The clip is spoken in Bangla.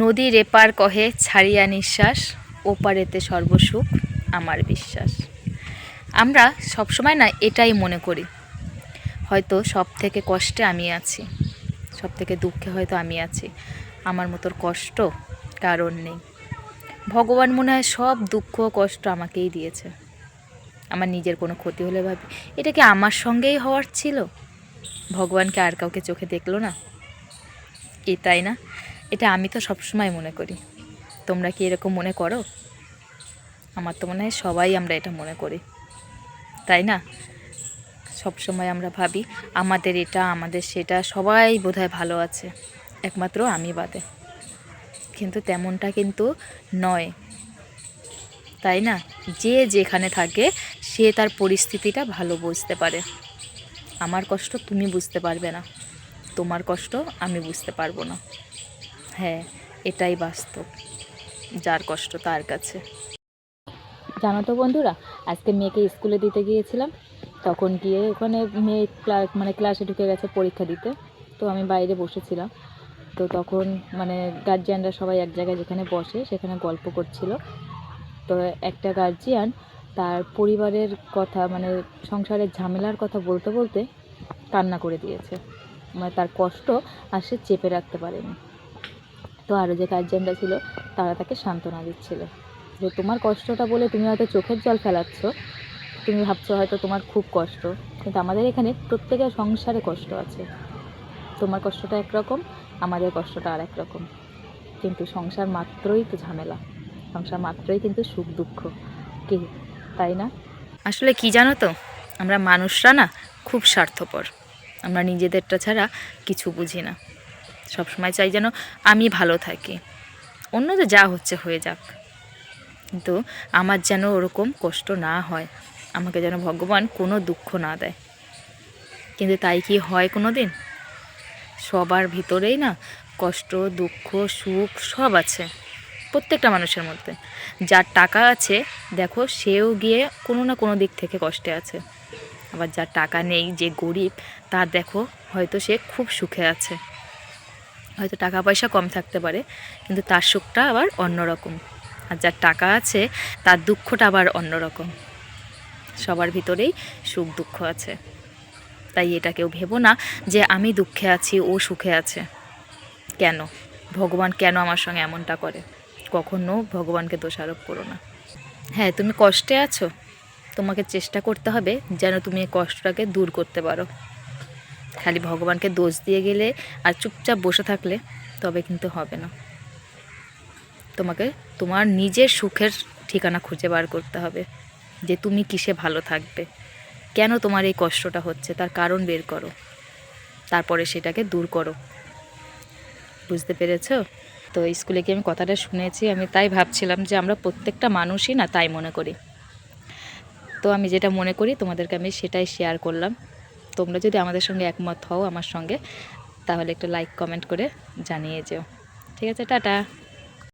নদীর এপার কহে, ছাড়িয়া নিঃশ্বাস, ওপারেতে সর্বসুখ, আমার বিশ্বাস। আমরা সবসময় না এটাই মনে করি। হয়তো সব থেকে কষ্টে আমি আছি সব থেকে দুঃখে হয়তো আমি আছি, আমার মতোর কষ্ট কারণ নেই। ভগবান মনে হয় সব দুঃখ কষ্ট আমাকেই দিয়েছে। আমার নিজের কোনো ক্ষতি হলে ভাবি, এটা কি আমার সঙ্গেই হওয়ার ছিল? ভগবানকে আর কাউকে চোখে দেখল না? এ তাই না। এটা আমি তো সবসময় মনে করি। তোমরা কি এরকম মনে করো? আমার তো মনে হয় সবাই আমরা এটা মনে করি। তাই না? সবসময় আমরা ভাবি, আমাদের এটা, আমাদের সেটা, সবাই বোধহয় ভালো আছে। একমাত্র আমি বাদে। কিন্তু তেমনটা কিন্তু নয়। তাই না? যে যেখানে থাকে, সে তার পরিস্থিতিটা ভালো বুঝতে পারে। আমার কষ্ট তুমি বুঝতে পারবে না। তোমার কষ্ট আমি বুঝতে পারব না। হ্যাঁ এটাই বাস্তব, যার কষ্ট তার কাছে। জানো তো বন্ধুরা, আজকে মেয়েকে স্কুলে দিতে গিয়েছিলাম, তখন গিয়ে ওখানে মেয়ে ক্লা- মানে ক্লাসে ঢুকে গেছে পরীক্ষা দিতে, তো আমি বাইরে বসেছিলাম। তো তখন মানে গার্জিয়ানরা সবাই এক জায়গায় যেখানে বসে, সেখানে গল্প করছিল। তো একটা গার্জিয়ান তার পরিবারের কথা মানে সংসারের ঝামেলার কথা বলতে বলতে কান্না করে দিয়েছে। মানে তার কষ্ট আর সে চেপে রাখতে পারেনি। তো আরও যে গার্জিয়ানরা ছিল, তারা তাকে সান্ত্বনা দিচ্ছিল। যে তোমার কষ্টটা বলে তুমি হয়তো চোখের জল ফেলাচ্ছ, তুমি ভাবছ হয়তো তোমার খুব কষ্ট, কিন্তু আমাদের এখানে প্রত্যেকের সংসারে কষ্ট আছে। তোমার কষ্টটা একরকম, আমাদের কষ্টটা আর রকম কিন্তু সংসার মাত্রই তো ঝামেলা। সংসার মাত্রই কিন্তু সুখ দুঃখ। কি? তাই না? আসলে কি জানো তো? আমরা মানুষরা না খুব স্বার্থপর। আমরা নিজেদেরটা ছাড়া কিছু বুঝি না। সবসময় চাই যেন আমি ভালো থাকি। অন্যদের যা হচ্ছে হয়ে যাক। কিন্তু আমার যেন ওরকম কষ্ট না হয়, আমাকে যেন ভগবান কোনো দুঃখ না দেয়। কিন্তু তাই কি হয় কোনো দিন সবার ভিতরেই না কষ্ট, দুঃখ, সুখ সব আছে প্রত্যেকটা মানুষের মধ্যে। যার টাকা আছে, দেখো সেও গিয়ে কোনো না কোনো দিক থেকে কষ্টে আছে। আবার যার টাকা নেই, যে গরিব, তার দেখো হয়তো সে খুব সুখে আছে। হয়তো টাকা পয়সা কম থাকতে পারে, কিন্তু তার সুখটা আবার অন্যরকম। আর যার টাকা আছে, তার দুঃখটা আবার অন্যরকম। সবার ভিতরেই সুখ দুঃখ আছে। তাই এটা কেউ ভেবো না যে আমি দুঃখে আছি, ও সুখে আছে। কেন? ভগবান কেন আমার সঙ্গে এমনটা করে? কখনো ভগবানকে দোষারোপ করো না। হ্যাঁ তুমি কষ্টে আছো। তোমাকে চেষ্টা করতে হবে যেন তুমি এই কষ্টটাকে দূর করতে পারো। খালি ভগবানকে দোষ দিয়ে গেলে আর চুপচাপ বসে থাকলে তবে কিন্তু হবে না। তোমাকে তোমার নিজের সুখের ঠিকানা খুঁজে বার করতে হবে যে তুমি কিসে ভালো থাকবে। কেন তোমার এই কষ্টটা হচ্ছে? তার কারণ বের করো। তারপরে সেটাকে দূর করো। বুঝতে পেরেছ? তো স্কুলে গিয়ে আমি কথাটা শুনেছি, আমি তাই ভাবছিলাম যে আমরা প্রত্যেকটা মানুষই না তাই মনে করি। তো আমি যেটা মনে করি, তোমাদেরকে আমি সেটাই শেয়ার করলাম। তোমরা যদি আমাদের সঙ্গে একমত হও আমার সঙ্গে, তাহলে একটু লাইক কমেন্ট করে জানিয়ে যেও। ঠিক আছে, টাটা।